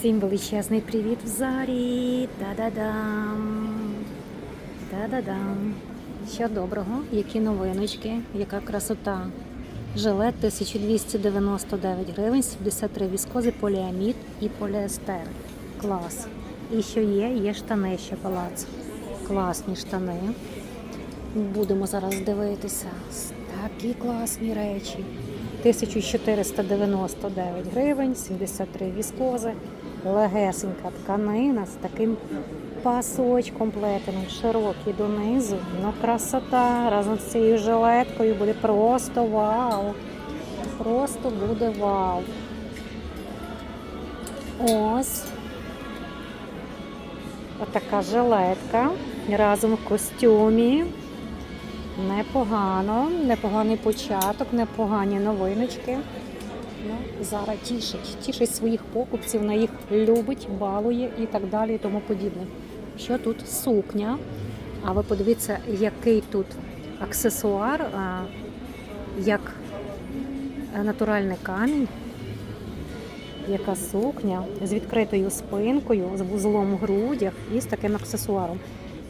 Всім величезний привіт в зарі. Та-да-дам. Та-да-дам. Що доброго, які новиночки, яка красота. Жилет 1299 гривень, 73 віскози, поліамід і поліестер. Клас. І що є? Є штани ще палац. Класні штани. Будемо зараз дивитися. Такі класні речі. 1499 гривень, 73 віскози, легесенька тканина з таким пасочком плетеним, широкий донизу. Ну, красота разом з цією жилеткою буде просто вау. Просто буде вау. Ось. Отака жилетка разом в костюмі. Непогано, непоганий початок, непогані новиночки. Ну, Зара тішить, тішить своїх покупців, на їх любить, балує і так далі, і тому подібне. Що тут сукня? А ви подивіться, який тут аксесуар, а, як натуральний камінь, яка сукня з відкритою спинкою, з вузлом в грудях і з таким аксесуаром.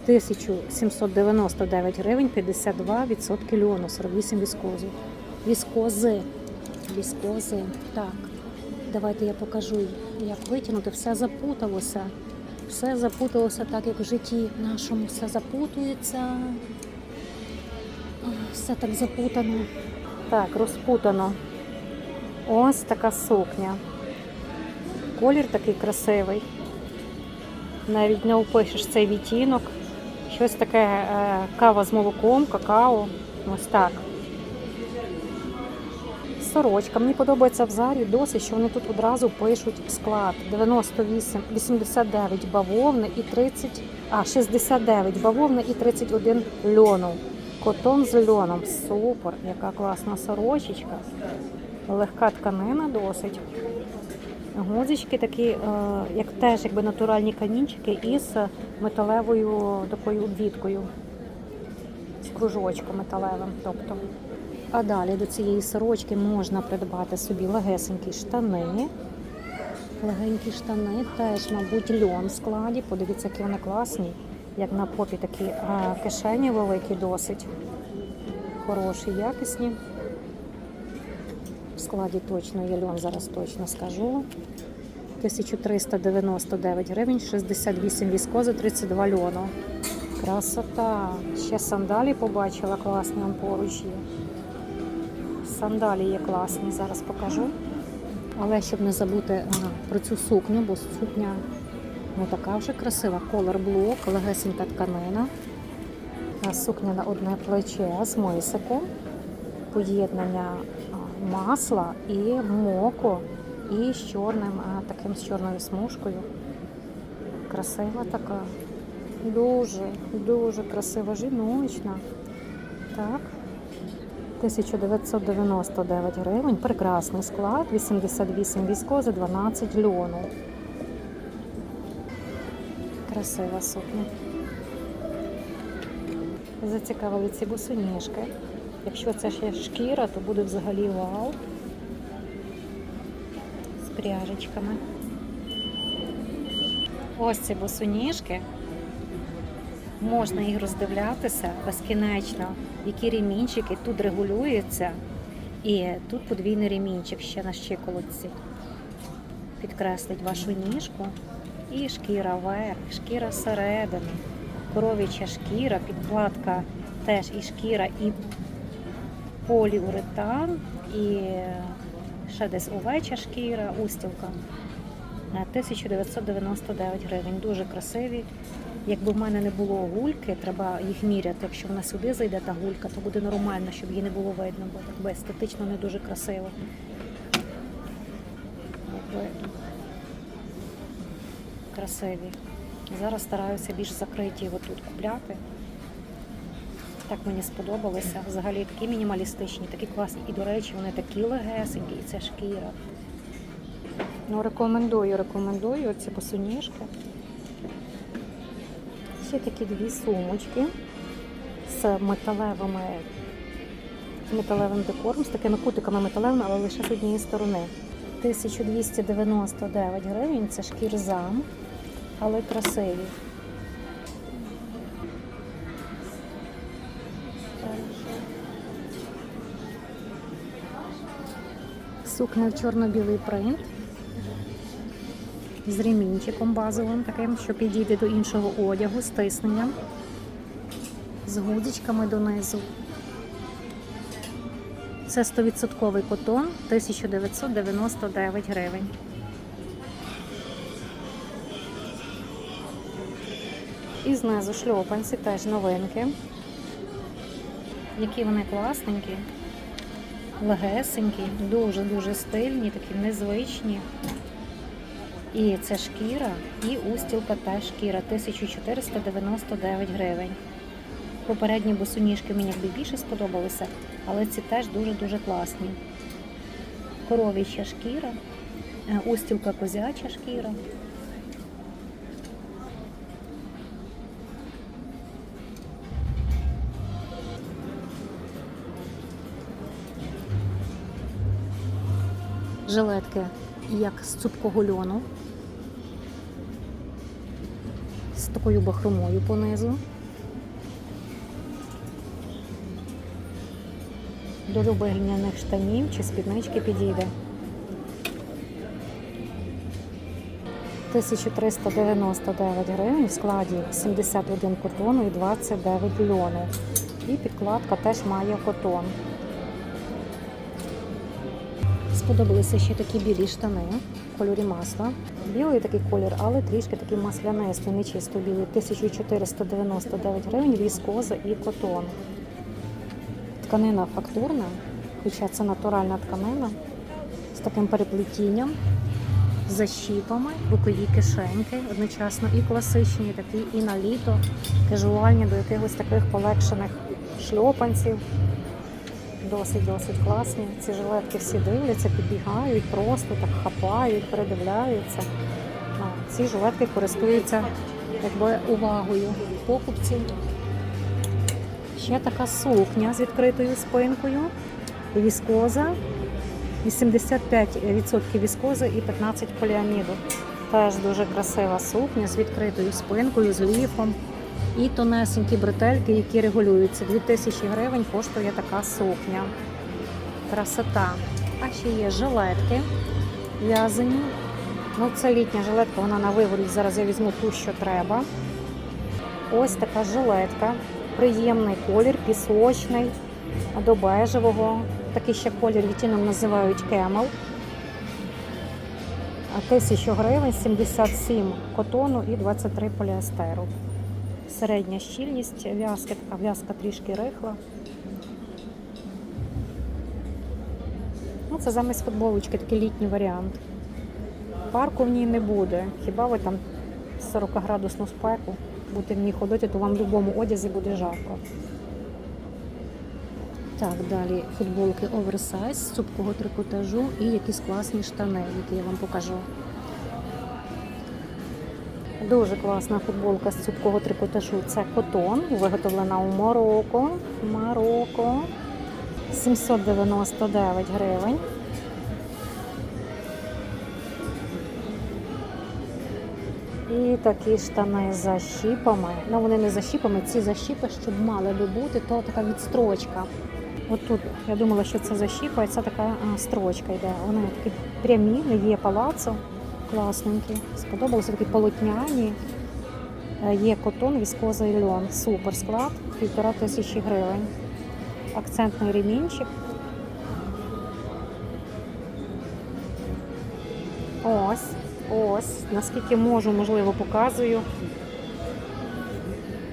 1799 гривень, 52% льону, 48 віскози. Віскози. Віскози. Так. Давайте я покажу, як витягнути. Все запуталося. Все запуталося так, як в житті нашому все запутується. Все так запутано. Так, розпутано. Ось така сукня. Колір такий красивий. Навіть не опишеш цей відтінок. Щось таке е, кава з молоком, какао. Ось так. Сорочка. Мені подобається в зарі досить, що вони тут одразу пишуть склад. 98, 89 бавовни і 30, а 69 бавовни і 31 льону. Котон з льоном. Супер, яка класна сорочечка. Легка тканина досить. Гузички такі, е, як теж якби натуральні камінчики із металевою такою обвіткою, з кружочком металевим. Тобто. А далі до цієї сорочки можна придбати собі легесенькі штани. Легенькі штани, теж, мабуть, льон в складі. Подивіться, які вони класні. Як на попі такі а, кишені великі, досить хороші, якісні. В складі точно є льон, зараз точно скажу. 1399 гривень, 68 віскози, 32 льону. Красота. Ще сандалі побачила, класні поруч є. Сандалі є класні, зараз покажу. Але щоб не забути про цю сукню, бо сукня ну, така вже красива. Колор блок, легесенька тканина. Сукня на одне плече з мисиком. Поєднання масла і моко, і з чорним, таким з чорною смужкою. Красива така. Дуже, дуже красива жіночна. Так. 1999 гривень. Прекрасний склад, 88 віскози, 12 льону. Красива сукня. Зацікавили ці босоніжки. Якщо це ще шкіра, то буде взагалі вау. З пряжечками. Ось ці босоніжки. Можна їх роздивлятися безкінечно, які ремінчики тут регулюються. І тут подвійний ремінчик ще на щиколотці. Підкреслить вашу ніжку. І шкіра вверх, шкіра всередину, коров'яча шкіра, підкладка теж і шкіра, і поліуретан, і ще десь овеча шкіра, устілка. 1999 гривень. Дуже красиві. Якби в мене не було гульки, треба їх міряти. Якщо вона сюди зайде та гулька, то буде нормально, щоб її не було видно, бо так би естетично не дуже красиво. Красиві. Зараз стараюся більш закриті отут купляти. Так мені сподобалося. Взагалі такі мінімалістичні, такі класні. І, до речі, вони такі легесенькі, і це шкіра. Ну, рекомендую, рекомендую ці босоніжки. Ще такі дві сумочки з металевими, металевим декором, з такими кутиками металевими, але лише з однієї сторони. 1299 гривень. Це шкірзам, але красиві. Сукня в чорно-білий принт з ремінчиком базовим, таким, що підійде до іншого одягу, з з гудзичками донизу. Це 100% котон, 1999 гривень. І знизу шльопанці теж новинки. Які вони класненькі, легесенькі, дуже-дуже стильні, такі незвичні. І це шкіра, і устілка теж шкіра 1499 гривень. Попередні босоніжки мені якби більше сподобалися, але ці теж дуже-дуже класні. Коров'яча шкіра, е, устілка козяча шкіра. Жилетки як з цупкого льону. З такою бахромою понизу. До любих глиняних штанів чи спіднички підійде. 1399 гривень в складі 71 котону і 29 льону. І підкладка теж має котон. Сподобалися ще такі білі штани в кольорі масла. Білий такий колір, але трішки такий маслянистий, не білий. 1499 гривень, віскоза і котон. Тканина фактурна, хоча це натуральна тканина з таким переплетінням, защіпами, бокові кишеньки одночасно і класичні, такі, і на літо, кажуальні до якихось таких полегшених шльопанців. Досить-досить класні. Ці жилетки всі дивляться, підбігають, просто так хапають, передивляються. Ці жилетки користуються якби, увагою покупців. Ще така сукня з відкритою спинкою. Віскоза. 85% віскози і 15 поліаміду. Теж дуже красива сукня з відкритою спинкою, з ліфом. І тонесенькі бретельки, які регулюються. 2000 гривень коштує така сукня. Красота. А ще є жилетки в'язані. Ну, це літня жилетка, вона на виворі. Зараз я візьму ту, що треба. Ось така жилетка. Приємний колір, пісочний, до бежевого. Такий ще колір відтінок називають кемел. 1000 гривень, 77 котону і 23 поліестеру. Середня щільність в'язки, така в'язка трішки рихла. Ну, це замість футболочки такий літній варіант. Парку в ній не буде. Хіба ви там 40 градусну спеку будете в ній ходити, то вам в будь-якому одязі буде жарко. Так, далі футболки оверсайз з цупкого трикотажу і якісь класні штани, які я вам покажу. Дуже класна футболка з цупкого трикотажу. Це котон, виготовлена у Марокко. Марокко. 799 гривень. І такі штани з защіпами. Ну, вони не защіпами, ці защіпи, щоб мали би бути, то така відстрочка. От тут я думала, що це защіпа, і це така а, строчка йде. Вони такі прямі, не є палацо. Класненькі. Сподобалося такі полотняні. Е, Є котон, віскоза і льон. Супер склад, півтора тисячі гривень. Акцентний ремінчик. Ось, ось, наскільки можу, можливо, показую.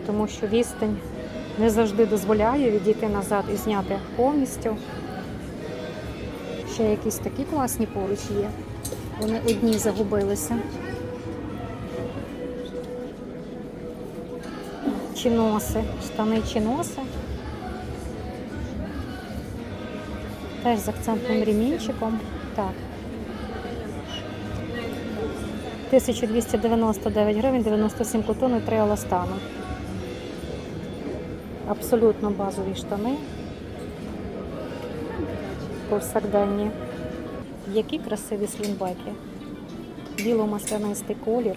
Тому що відстань не завжди дозволяє відійти назад і зняти повністю. Ще якісь такі класні поруч є. Вони одні загубилися. Чиноси, штани чиноси. Теж з акцентним ремінчиком. Так. 1299 гривень, 97 котон і 3 еластану. Абсолютно базові штани. Повсякденні. Які красиві слінбеки. Біло-маслянистий колір.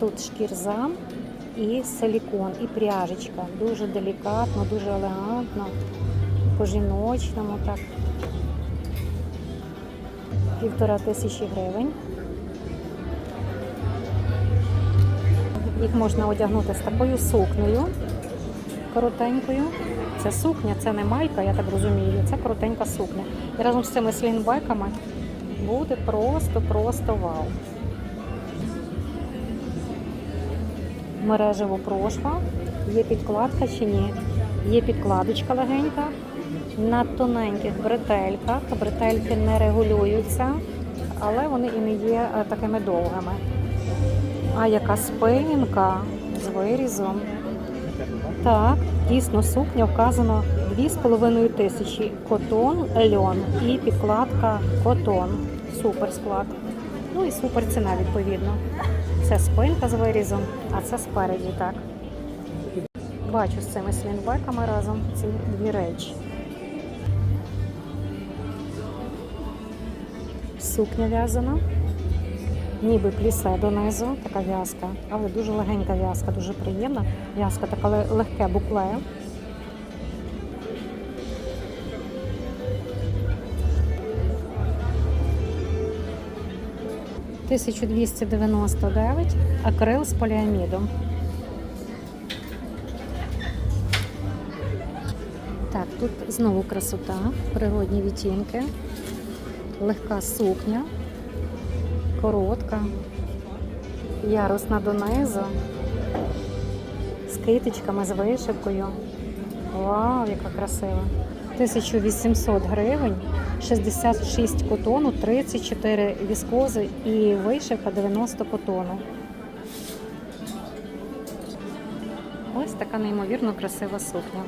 Тут шкірзам і силікон, і пряжечка. Дуже делікатно, дуже елегантно, по-жіночному так. Півтора тисячі гривень. Їх можна одягнути з такою сукнею коротенькою. Це сукня, це не майка, я так розумію. Це коротенька сукня. І разом з цими слінбеками буде просто-просто вау. Мережево прошва. Є підкладка чи ні? Є підкладочка легенька. На тоненьких бретельках. Бретельки не регулюються, але вони і не є е, такими довгими. А яка спинка з вирізом. Так, дійсно сукня вказано 2,5 тисячі. Котон, льон і підкладка котон. Супер склад. Ну і супер ціна відповідно. Це спинка з вирізом, а це спереді, так. Бачу з цими слінбеками разом ці дві речі. Сукня в'язана ніби плісе донизу, така в'язка, але дуже легенька в'язка, дуже приємна. В'язка така легке букле. «1299» акрил з поліамідом. Так, тут знову красота, природні відтінки, легка сукня коротка, ярусна донизу, з китичками, з вишивкою. Вау, яка красива! 1800 гривень, 66 котону, 34 віскози і вишивка 90 котону. Ось така неймовірно красива сукня.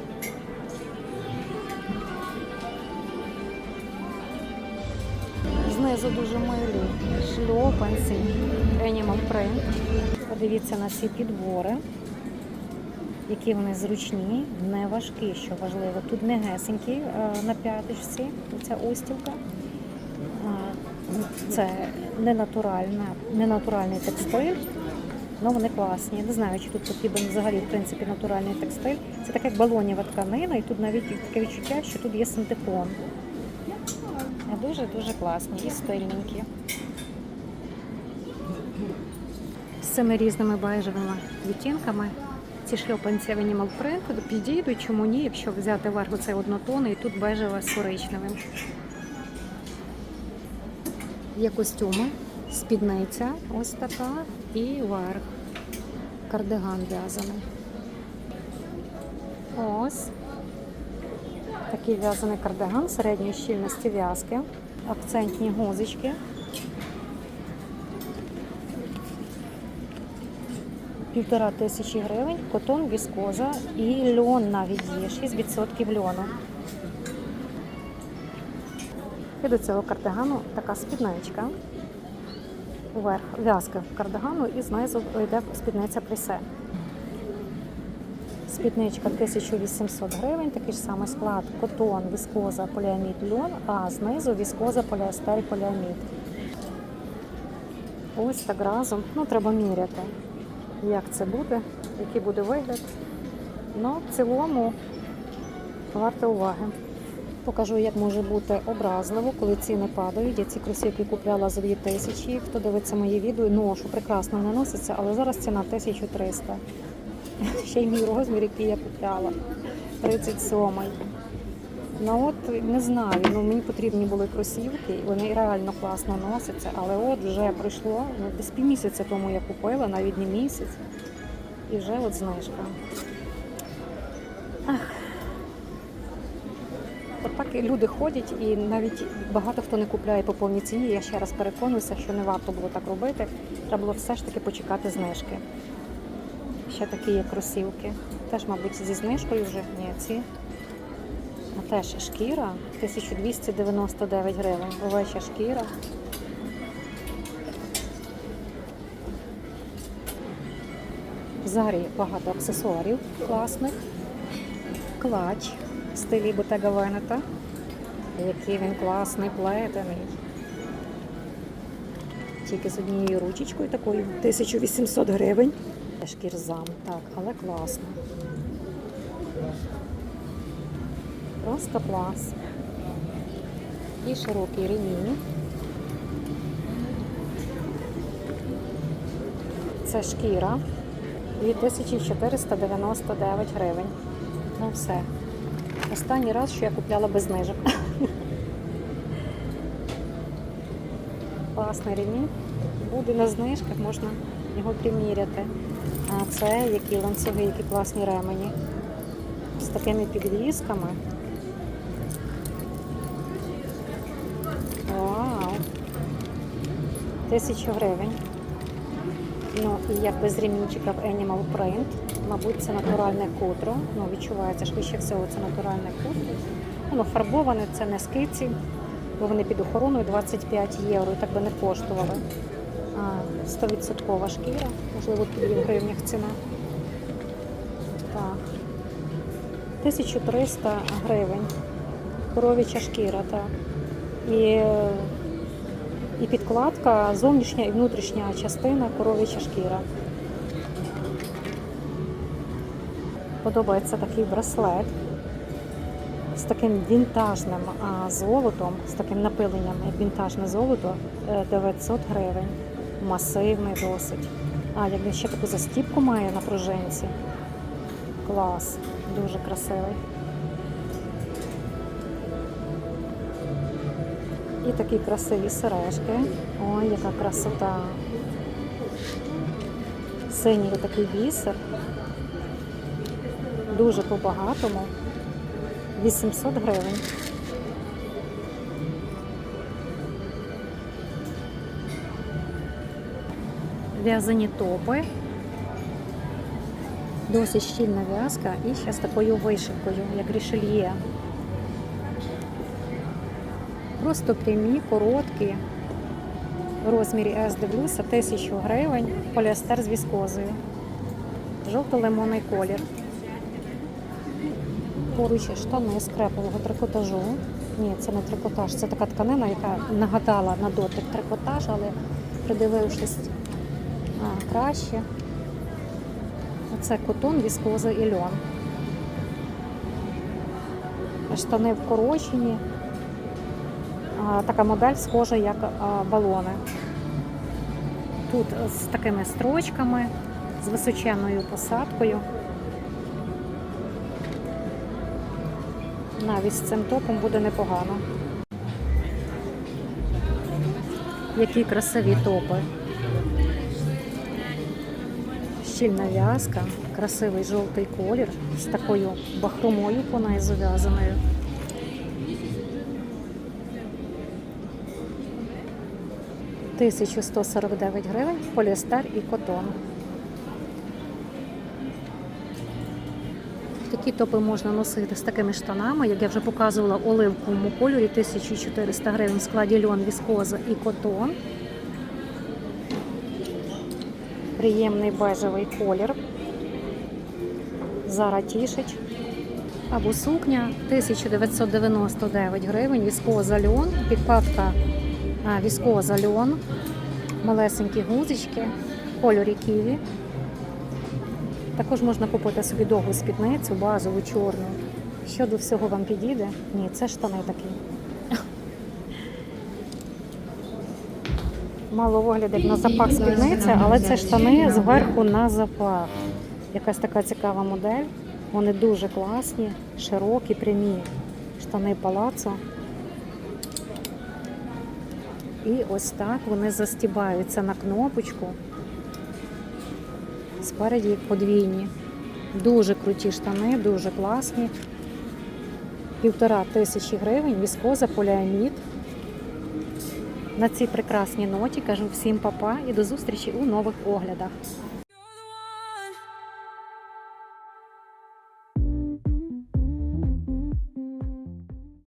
Знизу дуже милі шльопанці, Animal Print. Подивіться на ці підбори, які вони зручні, не важкі, що важливо. Тут не гесенькі е, на п'яточці, ця устілка. Це ненатуральна, ненатуральний текстиль. Ну, вони класні. Я не знаю, чи тут потрібен взагалі в принципі натуральний текстиль. Це така як балонєва тканина, і тут навіть таке відчуття, що тут є синтепон. Дуже-дуже класні і стильненькі. З цими різними бежевими відтінками. Ці шльопанці в Animal Print підійдуть, чому ні, якщо взяти верх оцей однотонний, і тут бежеве з коричневим. Є костюми, спідниця ось така і верх. Кардиган в'язаний. Ось. Такий в'язаний кардиган середньої щільності в'язки, акцентні гузички. Півтора тисячі гривень, котон, віскоза і льон навіть є, 6% льону. І до цього кардигану така спідничка. Вверх в'язка кардигану і знизу йде спідниця плісе. Спідничка 1800 гривень, такий ж самий склад, котон, віскоза, поліамід, льон, а знизу віскоза, поліестер, поліамід. Ось так разом. Ну, треба міряти, як це буде, який буде вигляд. Ну, в цілому варто уваги. Покажу, як може бути образливо, коли ціни падають. Я ці кросівки купляла за 2000. Хто дивиться мої відео, ношу прекрасно не носиться, але зараз ціна 1300. Ще й мій розмір, який я купляла. 37-й. Ну от не знаю, ну мені потрібні були кросівки, вони реально класно носяться, але от вже пройшло ну, десь півмісяця тому я купила, навіть не місяць. І вже от знижка. Ах. От так і люди ходять, і навіть багато хто не купляє по повній ціні. Я ще раз переконуюся, що не варто було так робити. Треба було все ж таки почекати знижки. Ще такі є кросівки. Теж, мабуть, зі знижкою вже. Ні, ці. А теж шкіра 1299 гривень. Овеча шкіра. Взагалі багато аксесуарів класних. Клач в стилі Bottega Veneta. Який він класний плетений. Тільки з однією ручечкою такою 1800 гривень. Шкірзам, так, але класно. Просто клас. І широкий ремінь. Це шкіра. 2499 гривень. Ну все. Останній раз, що я купляла без знижок. Класний ремінь. Буде на знижках, можна його приміряти. А це які ланцюги, які класні ремені. З такими підвісками. Вау! Тисячу гривень. Ну і як без ремінчика в Animal Print. Мабуть, це натуральне кутро. Ну, відчувається швидше всього, це натуральне кутро. Воно фарбоване, це не скиці, бо вони під охороною 25 євро, і так би не коштували. А, 100% шкіра, можливо, під в гривнях ціна. Так. 1300 гривень. Коров'яча шкіра, так. І, е, і підкладка, зовнішня і внутрішня частина коров'яча шкіра. Подобається такий браслет з таким вінтажним золотом, з таким напиленням, як вінтажне золото, е, 900 гривень. Масивний досить. А, як він ще таку застіпку має на пружинці. Клас, дуже красивий. І такі красиві сережки. Ой, яка красота. Синій такий бісер. Дуже по-багатому. 800 гривень. В'язані топи. Досить щільна в'язка і ще з такою вишивкою, як рішельє. Просто прямі, короткі. В розмірі S дивлюся, 1000 гривень, поліестер з віскозою. Жовто-лимонний колір. Поруч штани з крепового трикотажу. Ні, це не трикотаж, це така тканина, яка нагадала на дотик трикотаж, але придивившись краще. Оце котон, віскоза і льон. Штани вкорочені. Така модель схожа, як балони. Тут з такими строчками, з височенною посадкою. Навіть з цим топом буде непогано. Які красиві топи. Щільна в'язка, красивий жовтий колір з такою бахромою понизу в'язаною. Тисячу 149 гривень, поліестер і котон. Такі топи можна носити з такими штанами, як я вже показувала оливковому кольорі 1400 гривень в складі льон, віскоза і котон. Приємний бежевий колір. Зара тішить. Або сукня 1999 гривень, віскоза льон, підкладка віскоза льон, малесенькі гузички, кольорі ківі. Також можна купити собі довгу спідницю, базову, чорну. Що до всього вам підійде? Ні, це штани такі. Мало вигляд як на запах спідниця, але це штани зверху на запах. Якась така цікава модель. Вони дуже класні, широкі, прямі. Штани палацо. І ось так вони застібаються на кнопочку. Спереді подвійні. Дуже круті штани, дуже класні. Півтора тисячі гривень, віскоза, поліамід. На цій прекрасній ноті кажу всім папа і до зустрічі у нових оглядах.